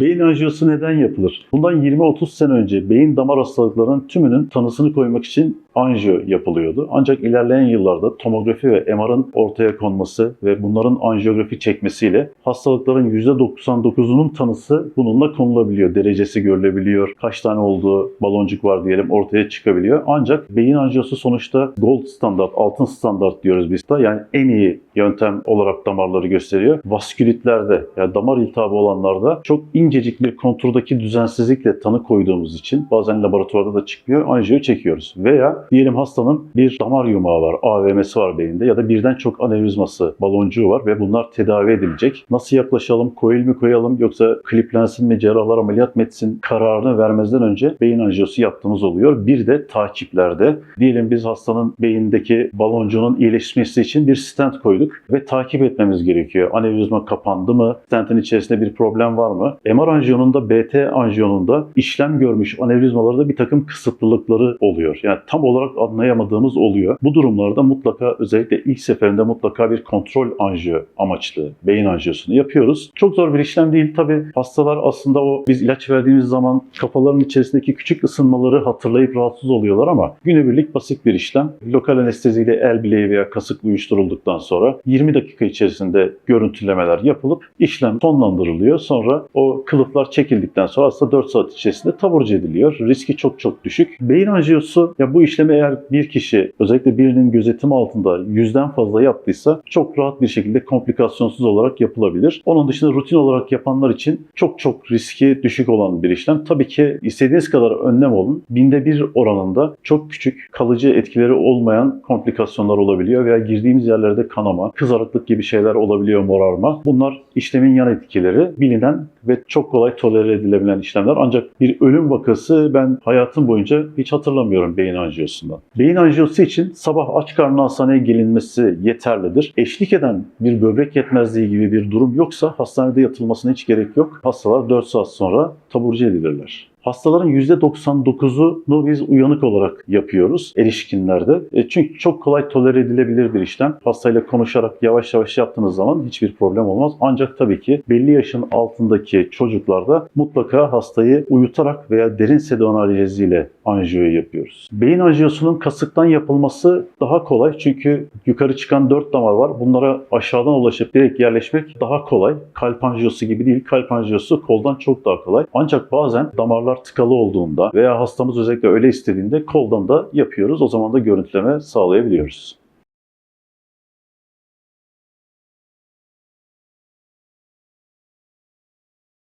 Beyin anjiyosu neden yapılır? Bundan 20-30 sene önce beyin damar hastalıklarının tümünün tanısını koymak için anjiyo yapılıyordu. Ancak ilerleyen yıllarda tomografi ve MR'ın ortaya konması ve bunların anjiyografi çekmesiyle hastalıkların %99'unun tanısı bununla konulabiliyor. Derecesi görülebiliyor. Kaç tane olduğu baloncuk var diyelim ortaya çıkabiliyor. Ancak beyin anjiyosu sonuçta gold standart, altın standart diyoruz biz de. Yani en iyi yöntem olarak damarları gösteriyor. Vaskülitlerde yani damar iltihabı olanlarda çok incecik bir konturdaki düzensizlikle tanı koyduğumuz için bazen laboratuvarda da çıkıyor anjiyo çekiyoruz. Veya diyelim hastanın bir damar yumağı var, AVM'si var beyinde ya da birden çok anevrizması, baloncuğu var ve bunlar tedavi edilecek. Nasıl yaklaşalım, koil mi koyalım yoksa kliplensin mi, cerrahlar ameliyat mı etsin kararını vermezden önce beyin anjiyosu yaptığımız oluyor. Bir de takiplerde diyelim biz hastanın beyindeki baloncuğunun iyileşmesi için bir stent koyduk ve takip etmemiz gerekiyor. Anevrizma kapandı mı? Stentin içerisinde bir problem var mı? MR anjiyonunda, BT anjiyonunda işlem görmüş anevrizmalarda bir takım kısıtlılıkları oluyor. Yani tam olarak anlayamadığımız oluyor. Bu durumlarda mutlaka özellikle ilk seferinde mutlaka bir kontrol anjiyo amaçlı beyin anjiyosunu yapıyoruz. Çok zor bir işlem değil tabi. Hastalar aslında o biz ilaç verdiğimiz zaman kafaların içerisindeki küçük ısınmaları hatırlayıp rahatsız oluyorlar ama günübirlik basit bir işlem. Lokal anesteziyle el bileği veya kasık uyuşturulduktan sonra 20 dakika içerisinde görüntülemeler yapılıp işlem sonlandırılıyor. Sonra o kılıflar çekildikten sonra aslında 4 saat içerisinde taburcu ediliyor. Riski çok çok düşük. Beyin anjiyosu ya bu işlemi eğer bir kişi özellikle birinin gözetimi altında yüzden fazla yaptıysa çok rahat bir şekilde komplikasyonsuz olarak yapılabilir. Onun dışında rutin olarak yapanlar için çok çok riski düşük olan bir işlem. Tabii ki istediğiniz kadar önlem olun. Binde bir oranında çok küçük kalıcı etkileri olmayan komplikasyonlar olabiliyor veya girdiğimiz yerlerde kanama, kızarıklık gibi şeyler olabiliyor morarma. Bunlar işlemin yan etkileri bilinen ve çok kolay tolere edilebilen işlemler. Ancak bir ölüm vakası ben hayatım boyunca hiç hatırlamıyorum beyin anjiyosundan. Beyin anjiyosu için sabah aç karnına hastaneye gelinmesi yeterlidir. Eşlik eden bir böbrek yetmezliği gibi bir durum yoksa hastanede yatılmasına hiç gerek yok. Hastalar 4 saat sonra taburcu edilirler. Hastaların %99'unu biz uyanık olarak yapıyoruz erişkinlerde. E çünkü çok kolay tolere edilebilir bir işlem. Hastayla konuşarak yavaş yavaş yaptığınız zaman hiçbir problem olmaz. Ancak tabii ki belli yaşın altındaki çocuklarda mutlaka hastayı uyutarak veya derin sedon analiziyle anjiyo yapıyoruz. Beyin anjiyosunun kasıktan yapılması daha kolay çünkü yukarı çıkan 4 damar var. Bunlara aşağıdan ulaşıp direkt yerleşmek daha kolay. Kalp anjiyosu gibi değil. Kalp anjiyosu koldan çok daha kolay. Ancak bazen damarlar tıkalı olduğunda veya hastamız özellikle öyle istediğinde koldan da yapıyoruz. O zaman da görüntüleme sağlayabiliyoruz.